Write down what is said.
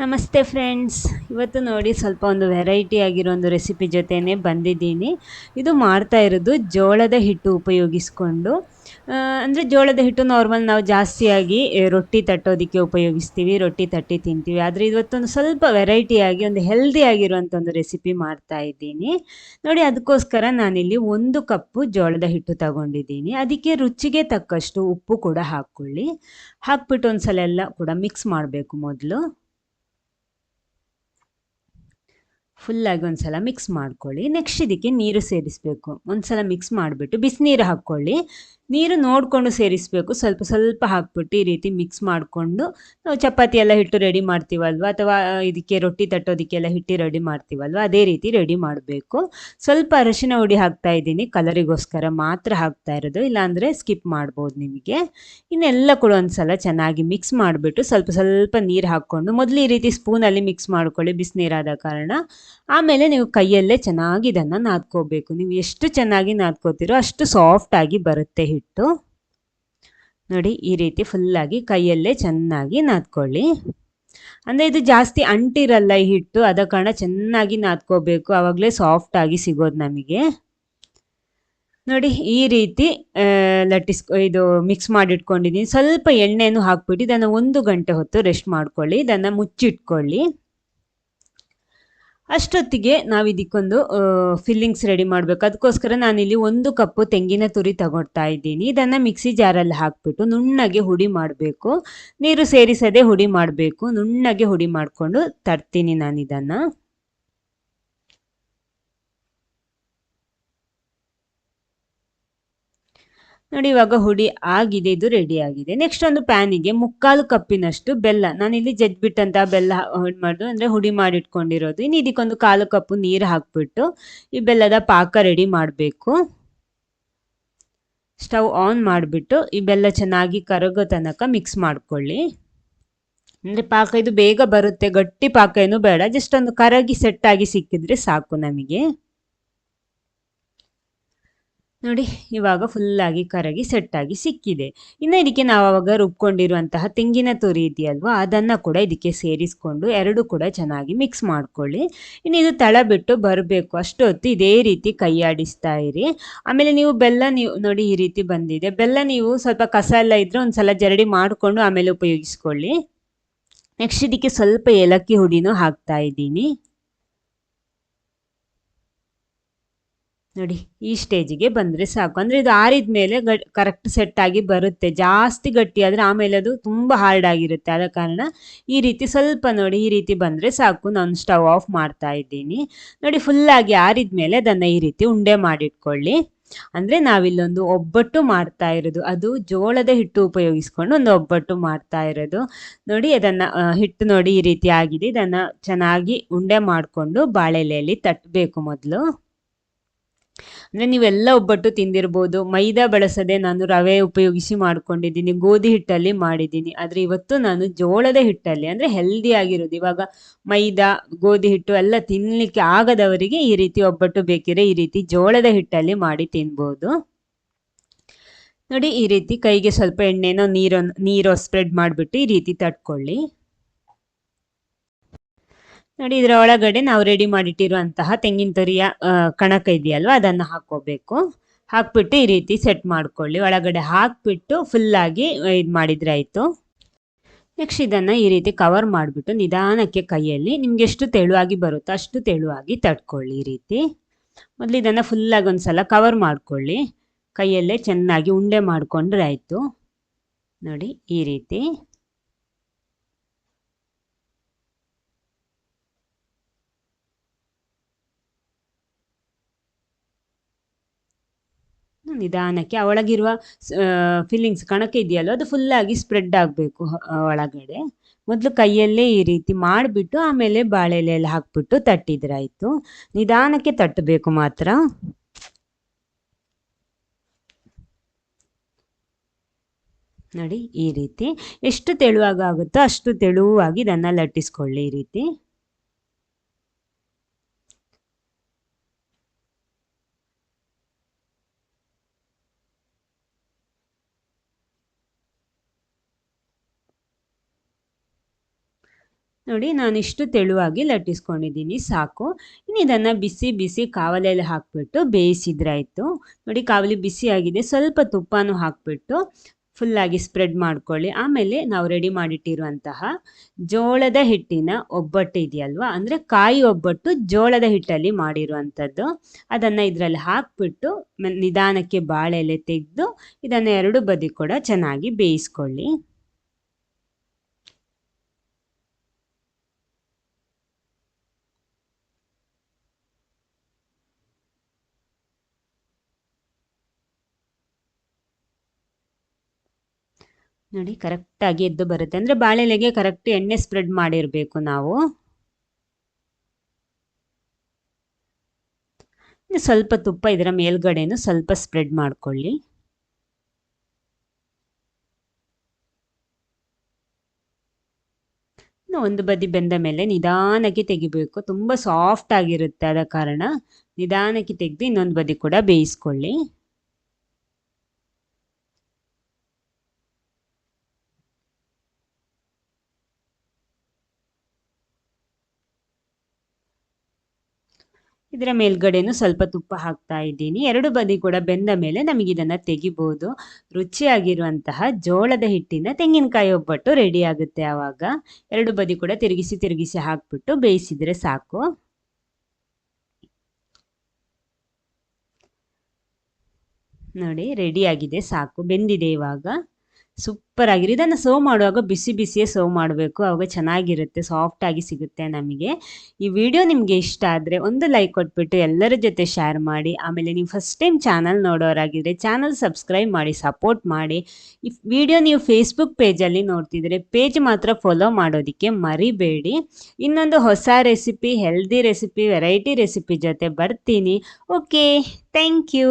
ನಮಸ್ತೆ ಫ್ರೆಂಡ್ಸ್. ಇವತ್ತು ನೋಡಿ ಸ್ವಲ್ಪ ಒಂದು ವೆರೈಟಿ ಆಗಿರೋ ಒಂದು ರೆಸಿಪಿ ಜೊತೆನೇ ಬಂದಿದ್ದೀನಿ. ಇದು ಮಾಡ್ತಾ ಇರೋದು ಜೋಳದ ಹಿಟ್ಟು ಉಪಯೋಗಿಸ್ಕೊಂಡು. ಅಂದರೆ ಜೋಳದ ಹಿಟ್ಟು ನಾರ್ಮಲ್ ನಾವು ಜಾಸ್ತಿಯಾಗಿ ರೊಟ್ಟಿ ತಟ್ಟೋದಕ್ಕೆ ಉಪಯೋಗಿಸ್ತೀವಿ, ರೊಟ್ಟಿ ತಟ್ಟಿ ತಿಂತೀವಿ. ಆದರೆ ಇವತ್ತೊಂದು ಸ್ವಲ್ಪ ವೆರೈಟಿಯಾಗಿ ಒಂದು ಹೆಲ್ದಿ ಆಗಿರುವಂಥ ಒಂದು ರೆಸಿಪಿ ಮಾಡ್ತಾ ಇದ್ದೀನಿ. ನೋಡಿ, ಅದಕ್ಕೋಸ್ಕರ ನಾನಿಲ್ಲಿ ಒಂದು ಕಪ್ಪು ಜೋಳದ ಹಿಟ್ಟು ತಗೊಂಡಿದ್ದೀನಿ. ಅದಕ್ಕೆ ರುಚಿಗೆ ತಕ್ಕಷ್ಟು ಉಪ್ಪು ಕೂಡ ಹಾಕ್ಕೊಳ್ಳಿ. ಹಾಕ್ಬಿಟ್ಟು ಒಂದ್ಸಲ ಎಲ್ಲ ಕೂಡ ಮಿಕ್ಸ್ ಮಾಡಬೇಕು ಮೊದಲು. ಫುಲ್ಲಾಗಿ ಒಂದ್ಸಲ ಮಿಕ್ಸ್ ಮಾಡ್ಕೊಳ್ಳಿ. ನೆಕ್ಸ್ಟ್ ಇದಕ್ಕೆ ನೀರು ಸೇರಿಸಬೇಕು. ಒಂದ್ಸಲ ಮಿಕ್ಸ್ ಮಾಡಿಬಿಟ್ಟು ಬಿಸಿನೀರು ಹಾಕ್ಕೊಳ್ಳಿ. ನೀರು ನೋಡಿಕೊಂಡು ಸೇರಿಸಬೇಕು. ಸ್ವಲ್ಪ ಸ್ವಲ್ಪ ಹಾಕ್ಬಿಟ್ಟು ಈ ರೀತಿ ಮಿಕ್ಸ್ ಮಾಡಿಕೊಂಡು ನಾವು ಚಪಾತಿ ಎಲ್ಲ ಹಿಟ್ಟು ರೆಡಿ ಮಾಡ್ತೀವಲ್ವ? ಅಥವಾ ಇದಕ್ಕೆ ರೊಟ್ಟಿ ತಟ್ಟೋದಕ್ಕೆಲ್ಲ ಹಿಟ್ಟು ರೆಡಿ ಮಾಡ್ತೀವಲ್ವ? ಅದೇ ರೀತಿ ರೆಡಿ ಮಾಡಬೇಕು. ಸ್ವಲ್ಪ ಅರಶಿನ ಹುಡಿ ಹಾಕ್ತಾ ಇದ್ದೀನಿ. ಕಲರಿಗೋಸ್ಕರ ಮಾತ್ರ ಹಾಕ್ತಾ ಇರೋದು. ಇಲ್ಲಾಂದರೆ ಸ್ಕಿಪ್ ಮಾಡ್ಬೋದು ನಿಮಗೆ. ಇನ್ನೆಲ್ಲ ಕೂಡ ಒಂದ್ಸಲ ಚೆನ್ನಾಗಿ ಮಿಕ್ಸ್ ಮಾಡಿಬಿಟ್ಟು ಸ್ವಲ್ಪ ಸ್ವಲ್ಪ ನೀರು ಹಾಕ್ಕೊಂಡು ಮೊದಲು ಈ ರೀತಿ ಸ್ಪೂನಲ್ಲಿ ಮಿಕ್ಸ್ ಮಾಡ್ಕೊಳ್ಳಿ ಬಿಸಿನೀರಾದ ಕಾರಣ. ಆಮೇಲೆ ನೀವು ಕೈಯಲ್ಲೇ ಚೆನ್ನಾಗಿ ಇದನ್ನು ನಾದ್ಕೋಬೇಕು. ನೀವು ಎಷ್ಟು ಚೆನ್ನಾಗಿ ನಾದ್ಕೋತೀರೋ ಅಷ್ಟು ಸಾಫ್ಟ್ ಆಗಿ ಬರುತ್ತೆ ಹಿಟ್ಟು. ನೋಡಿ ಈ ರೀತಿ ಫುಲ್ಲಾಗಿ ಕೈಯಲ್ಲೇ ಚೆನ್ನಾಗಿ ನಾದ್ಕೊಳ್ಳಿ. ಅಂದರೆ ಇದು ಜಾಸ್ತಿ ಅಂಟಿರಲ್ಲ ಈ ಹಿಟ್ಟು ಆದ ಕಾರಣ ಚೆನ್ನಾಗಿ ನಾದ್ಕೋಬೇಕು. ಆವಾಗಲೇ ಸಾಫ್ಟ್ ಆಗಿ ಸಿಗೋದು ನಮಗೆ. ನೋಡಿ ಈ ರೀತಿ ಲಟ್ಟಿಸ್ ಲಟ್ಟಿಸ್ಕೊ, ಇದು ಮಿಕ್ಸ್ ಮಾಡಿಟ್ಕೊಂಡಿದ್ದೀನಿ ಸ್ವಲ್ಪ ಎಣ್ಣೆಯನ್ನು ಹಾಕ್ಬಿಟ್ಟು ಇದನ್ನು ಒಂದು ಗಂಟೆ ಹೊತ್ತು ರೆಸ್ಟ್ ಮಾಡ್ಕೊಳ್ಳಿ. ಇದನ್ನು ಮುಚ್ಚಿಟ್ಕೊಳ್ಳಿ. ಅಷ್ಟೊತ್ತಿಗೆ ನಾವು ಇದಕ್ಕೊಂದು ಫಿಲ್ಲಿಂಗ್ಸ್ ರೆಡಿ ಮಾಡಬೇಕು. ಅದಕ್ಕೋಸ್ಕರ ನಾನಿಲ್ಲಿ ಒಂದು ಕಪ್ಪು ತೆಂಗಿನ ತುರಿ ತಗೊಳ್ತಾ ಇದ್ದೀನಿ. ಇದನ್ನು ಮಿಕ್ಸಿ ಜಾರಲ್ಲಿ ಹಾಕಿಬಿಟ್ಟು ನುಣ್ಣಗೆ ಹುಡಿ ಮಾಡಬೇಕು. ನೀರು ಸೇರಿಸದೆ ಹುಡಿ ಮಾಡಬೇಕು. ನುಣ್ಣಗೆ ಹುಡಿ ಮಾಡಿಕೊಂಡು ತರ್ತೀನಿ ನಾನು ಇದನ್ನು ನೋಡಿ, ಇವಾಗ ಹುಡಿ ಆಗಿದೆ, ಇದು ರೆಡಿ ಆಗಿದೆ. ನೆಕ್ಸ್ಟ್ ಒಂದು ಪ್ಯಾನಿಗೆ ಮುಕ್ಕಾಲು ಕಪ್ಪಿನಷ್ಟು ಬೆಲ್ಲ. ನಾನಿಲ್ಲಿ ಜಜ್ಬಿಟ್ಟಂತ ಬೆಲ್ಲ ಮಾಡಿದ್ರು ಅಂದರೆ ಹುಡಿ ಮಾಡಿಟ್ಕೊಂಡಿರೋದು. ಇನ್ನು ಇದಕ್ಕೊಂದು ಕಾಲು ಕಪ್ಪು ನೀರು ಹಾಕ್ಬಿಟ್ಟು ಈ ಬೆಲ್ಲದ ಪಾಕ ರೆಡಿ ಮಾಡಬೇಕು. ಸ್ಟವ್ ಆನ್ ಮಾಡಿಬಿಟ್ಟು ಈ ಬೆಲ್ಲ ಚೆನ್ನಾಗಿ ಕರಗೋ ತನಕ ಮಿಕ್ಸ್ ಮಾಡ್ಕೊಳ್ಳಿ. ಅಂದರೆ ಪಾಕ ಇದು ಬೇಗ ಬರುತ್ತೆ, ಗಟ್ಟಿ ಪಾಕ ಏನು ಬೇಡ. ಜಸ್ಟ್ ಒಂದು ಕರಗಿ ಸೆಟ್ ಆಗಿ ಸಿಕ್ಕಿದ್ರೆ ಸಾಕು ನಮಗೆ. ನೋಡಿ, ಇವಾಗ ಫುಲ್ಲಾಗಿ ಕರಗಿ ಸೆಟ್ಟಾಗಿ ಸಿಕ್ಕಿದೆ. ಇನ್ನು ಇದಕ್ಕೆ ನಾವು ಆವಾಗ ರುಬ್ಕೊಂಡಿರುವಂತಹ ತೆಂಗಿನ ತುರಿ ಇದೆಯಲ್ವಾ, ಅದನ್ನು ಕೂಡ ಇದಕ್ಕೆ ಸೇರಿಸ್ಕೊಂಡು ಎರಡು ಕೂಡ ಚೆನ್ನಾಗಿ ಮಿಕ್ಸ್ ಮಾಡ್ಕೊಳ್ಳಿ. ಇನ್ನು ಇದು ತಳ ಬಿಟ್ಟು ಬರಬೇಕು. ಅಷ್ಟೊತ್ತು ಇದೇ ರೀತಿ ಕೈಯಾಡಿಸ್ತಾ ಇರಿ. ಆಮೇಲೆ ನೀವು ಬೆಲ್ಲ ನೀವು, ನೋಡಿ ಈ ರೀತಿ ಬಂದಿದೆ. ಬೆಲ್ಲ ನೀವು ಸ್ವಲ್ಪ ಕಸ ಎಲ್ಲ ಇದ್ದರೆ ಒಂದು ಸಲ ಜರಡಿ ಮಾಡಿಕೊಂಡು ಆಮೇಲೆ ಉಪಯೋಗಿಸ್ಕೊಳ್ಳಿ. ನೆಕ್ಸ್ಟ್ ಇದಕ್ಕೆ ಸ್ವಲ್ಪ ಏಲಕ್ಕಿ ಹುಡಿನೂ ಹಾಕ್ತಾ ಇದ್ದೀನಿ. ನೋಡಿ, ಈ ಸ್ಟೇಜಿಗೆ ಬಂದರೆ ಸಾಕು. ಅಂದರೆ ಇದು ಆರಿದ ಮೇಲೆ ಗಟ್ ಕರೆಕ್ಟ್ ಆಗಿ ಬರುತ್ತೆ. ಜಾಸ್ತಿ ಗಟ್ಟಿ ಆದರೆ ಆಮೇಲೆ ಅದು ತುಂಬ ಹಾರ್ಡ್ ಆಗಿರುತ್ತೆ. ಆದ ಕಾರಣ ಈ ರೀತಿ ಸ್ವಲ್ಪ ನೋಡಿ, ಈ ರೀತಿ ಬಂದರೆ ಸಾಕು. ನಾನು ಸ್ಟವ್ ಆಫ್ ಮಾಡ್ತಾ ಇದ್ದೀನಿ. ನೋಡಿ ಫುಲ್ಲಾಗಿ ಆರಿದ ಮೇಲೆ ಅದನ್ನು ಈ ರೀತಿ ಉಂಡೆ ಮಾಡಿಟ್ಕೊಳ್ಳಿ. ಅಂದರೆ ನಾವಿಲ್ಲೊಂದು ಒಬ್ಬಟ್ಟು ಮಾಡ್ತಾ ಇರೋದು. ಅದು ಜೋಳದ ಹಿಟ್ಟು ಉಪಯೋಗಿಸ್ಕೊಂಡು ಒಂದು ಒಬ್ಬಟ್ಟು ಮಾಡ್ತಾ ಇರೋದು. ನೋಡಿ, ಅದನ್ನು ಹಿಟ್ಟು ನೋಡಿ ಈ ರೀತಿ ಆಗಿದೆ. ಇದನ್ನು ಚೆನ್ನಾಗಿ ಉಂಡೆ ಮಾಡಿಕೊಂಡು ಬಾಳೆಲೆಯಲ್ಲಿ ತಟ್ಟಬೇಕು ಮೊದಲು. ಅಂದರೆ ನೀವೆಲ್ಲ ಒಬ್ಬಟ್ಟು ತಿಂದಿರ್ಬೋದು. ಮೈದಾ ಬಳಸದೆ ನಾನು ರವೆ ಉಪಯೋಗಿಸಿ ಮಾಡ್ಕೊಂಡಿದ್ದೀನಿ. ಗೋಧಿ ಹಿಟ್ಟಲ್ಲಿ ಮಾಡಿದ್ದೀನಿ. ಆದರೆ ಇವತ್ತು ನಾನು ಜೋಳದ ಹಿಟ್ಟಲ್ಲಿ, ಅಂದರೆ ಹೆಲ್ದಿ ಆಗಿರೋದು. ಇವಾಗ ಮೈದಾ, ಗೋಧಿ ಹಿಟ್ಟು ಎಲ್ಲ ತಿನ್ನಲಿಕ್ಕೆ ಆಗದವರಿಗೆ ಈ ರೀತಿ ಒಬ್ಬಟ್ಟು ಬೇಕಿದ್ರೆ ಈ ರೀತಿ ಜೋಳದ ಹಿಟ್ಟಲ್ಲಿ ಮಾಡಿ ತಿನ್ಬೋದು. ನೋಡಿ ಈ ರೀತಿ ಕೈಗೆ ಸ್ವಲ್ಪ ಎಣ್ಣೆನೋ ನೀರನ್ನು ನೀರೋ ಸ್ಪ್ರೆಡ್ ಮಾಡಿಬಿಟ್ಟು ಈ ರೀತಿ ತಟ್ಕೊಳ್ಳಿ. ನೋಡಿ, ಇದರ ಒಳಗಡೆ ನಾವು ರೆಡಿ ಮಾಡಿಟ್ಟಿರುವಂತಹ ತೆಂಗಿನ ತುರಿಯ ಕಣಕ ಇದೆಯಲ್ವ, ಅದನ್ನು ಹಾಕೋಬೇಕು ಹಾಕ್ಬಿಟ್ಟು ಈ ರೀತಿ ಸೆಟ್ ಮಾಡ್ಕೊಳ್ಳಿ. ಒಳಗಡೆ ಹಾಕ್ಬಿಟ್ಟು ಫುಲ್ಲಾಗಿ ಇದು ಮಾಡಿದ್ರೆ ಆಯಿತು. ನೆಕ್ಸ್ಟ್ ಇದನ್ನು ಈ ರೀತಿ ಕವರ್ ಮಾಡಿಬಿಟ್ಟು ನಿಧಾನಕ್ಕೆ ಕೈಯಲ್ಲಿ, ನಿಮ್ಗೆ ಎಷ್ಟು ತೆಳುವಾಗಿ ಬರುತ್ತೋ ಅಷ್ಟು ತೆಳುವಾಗಿ ತಟ್ಕೊಳ್ಳಿ ಈ ರೀತಿ. ಮೊದಲು ಇದನ್ನು ಫುಲ್ಲಾಗಿ ಒಂದು ಸಲ ಕವರ್ ಮಾಡ್ಕೊಳ್ಳಿ. ಕೈಯಲ್ಲೇ ಚೆನ್ನಾಗಿ ಉಂಡೆ ಮಾಡಿಕೊಂಡ್ರೆ ಆಯಿತು. ನೋಡಿ, ಈ ರೀತಿ. ನಿಧಾನಕ್ಕೆ ಒಳಗಿರುವ ಫಿಲ್ಲಿಂಗ್ಸ್ ಕಣಕ್ಕೆ ಇದೆಯಲ್ಲ ಅದು ಫುಲ್ಲಾಗಿ ಸ್ಪ್ರೆಡ್ ಆಗಬೇಕು ಒಳಗಡೆ. ಮೊದಲು ಕೈಯಲ್ಲೇ ಈ ರೀತಿ ಮಾಡಿಬಿಟ್ಟು, ಆಮೇಲೆ ಬಾಳೆಲೆಯಲ್ಲಿ ಹಾಕ್ಬಿಟ್ಟು ತಟ್ಟಿದ್ರಾಯಿತು. ನಿಧಾನಕ್ಕೆ ತಟ್ಟಬೇಕು ಮಾತ್ರ. ನೋಡಿ ಈ ರೀತಿ. ಎಷ್ಟು ತೆಳುವಾಗ ಆಗುತ್ತೋ ಅಷ್ಟು ತೆಳುವಾಗಿ ಇದನ್ನು ಲಟ್ಟಿಸ್ಕೊಳ್ಳಿ ಈ ರೀತಿ. ನೋಡಿ ನಾನಿಷ್ಟು ತೆಳುವಾಗಿ ಲಟ್ಟಿಸ್ಕೊಂಡಿದ್ದೀನಿ, ಸಾಕು. ಇನ್ನು ಇದನ್ನು ಬಿಸಿ ಬಿಸಿ ಕಾವಲೆಯಲ್ಲಿ ಹಾಕಿಬಿಟ್ಟು ಬೇಯಿಸಿದ್ರಾಯಿತು ನೋಡಿ, ಕಾವಲಿ ಬಿಸಿಯಾಗಿದೆ, ಸ್ವಲ್ಪ ತುಪ್ಪನೂ ಹಾಕಿಬಿಟ್ಟು ಫುಲ್ಲಾಗಿ ಸ್ಪ್ರೆಡ್ ಮಾಡ್ಕೊಳ್ಳಿ. ಆಮೇಲೆ ನಾವು ರೆಡಿ ಮಾಡಿಟ್ಟಿರುವಂತಹ ಜೋಳದ ಹಿಟ್ಟಿನ ಒಬ್ಬಟ್ಟು ಇದೆಯಲ್ವ, ಅಂದರೆ ಕಾಯಿ ಒಬ್ಬಟ್ಟು ಜೋಳದ ಹಿಟ್ಟಲ್ಲಿ ಮಾಡಿರುವಂಥದ್ದು. ಅದನ್ನು ಇದರಲ್ಲಿ ಹಾಕ್ಬಿಟ್ಟು ನಿಧಾನಕ್ಕೆ ಬಾಳೆಲೆ ತೆಗೆದು ಇದನ್ನು ಎರಡು ಬದಿ ಕೂಡ ಚೆನ್ನಾಗಿ ಬೇಯಿಸ್ಕೊಳ್ಳಿ. ನೋಡಿ, ಕರೆಕ್ಟಾಗಿ ಎದ್ದು ಬರುತ್ತೆ. ಅಂದರೆ ಬಾಳೆಲೆಗೆ ಕರೆಕ್ಟ್ ಎಣ್ಣೆ ಸ್ಪ್ರೆಡ್ ಮಾಡಿರಬೇಕು ನಾವು. ಸ್ವಲ್ಪ ತುಪ್ಪ ಇದರ ಮೇಲ್ಗಡೆನು ಸ್ವಲ್ಪ ಸ್ಪ್ರೆಡ್ ಮಾಡ್ಕೊಳ್ಳಿ. ಒಂದು ಬದಿ ಬೆಂದ ಮೇಲೆ ನಿಧಾನಕ್ಕೆ ತೆಗಿಬೇಕು. ತುಂಬ ಸಾಫ್ಟ್ ಆಗಿರುತ್ತೆ ಆದ ಕಾರಣ ನಿಧಾನಕ್ಕೆ ತೆಗೆದು ಇನ್ನೊಂದು ಬದಿ ಕೂಡ ಬೇಯಿಸ್ಕೊಳ್ಳಿ. ಇದರ ಮೇಲ್ಗಡೆನೂ ಸ್ವಲ್ಪ ತುಪ್ಪ ಹಾಕ್ತಾ ಇದ್ದೀನಿ. ಎರಡು ಬದಿ ಕೂಡ ಬೆಂದ ಮೇಲೆ ನಮಗೆ ಇದನ್ನು ತೆಗಿಬೋದು. ರುಚಿಯಾಗಿರುವಂತಹ ಜೋಳದ ಹಿಟ್ಟಿನ ತೆಂಗಿನಕಾಯಿ ಒಬ್ಬಟ್ಟು ರೆಡಿ ಆಗುತ್ತೆ ಆವಾಗ. ಎರಡು ಬದಿ ಕೂಡ ತಿರುಗಿಸಿ ತಿರುಗಿಸಿ ಹಾಕ್ಬಿಟ್ಟು ಬೇಯಿಸಿದರೆ ಸಾಕು. ನೋಡಿ ರೆಡಿಯಾಗಿದೆ ಸಾಕು, ಬೆಂದಿದೆ ಇವಾಗ. ಸೂಪರ್ ಆಗಿರಿ, ಇದನ್ನು ಸರ್ವ್ ಮಾಡುವಾಗ ಬಿಸಿ ಬಿಸಿಯೇ ಸರ್ವ್ ಮಾಡಬೇಕು. ಅವಾಗ ಚೆನ್ನಾಗಿರುತ್ತೆ ಸಾಫ್ಟ್ ಆಗಿ ಸಿಗುತ್ತೆ ನಮಗೆ. ಈ ವಿಡಿಯೋ ನಿಮಗೆ ಇಷ್ಟ ಆದರೆ ಒಂದು ಲೈಕ್ ಕೊಟ್ಬಿಟ್ಟು ಎಲ್ಲರ ಜೊತೆ ಶೇರ್ ಮಾಡಿ. ಆಮೇಲೆ ನೀವು ಫಸ್ಟ್ ಟೈಮ್ ಚಾನಲ್ ನೋಡೋರಾಗಿದ್ದರೆ ಚಾನಲ್ ಸಬ್ಸ್ಕ್ರೈಬ್ ಮಾಡಿ ಸಪೋರ್ಟ್ ಮಾಡಿ. ಈ ವಿಡಿಯೋ ನೀವು ಫೇಸ್ಬುಕ್ ಪೇಜಲ್ಲಿ ನೋಡ್ತಿದ್ರೆ ಪೇಜ್ ಮಾತ್ರ ಫಾಲೋ ಮಾಡೋದಕ್ಕೆ ಮರಿಬೇಡಿ. ಇನ್ನೊಂದು ಹೊಸ recipe healthy recipe variety recipe ಜೊತೆ ಬರ್ತೀನಿ. Okay thank you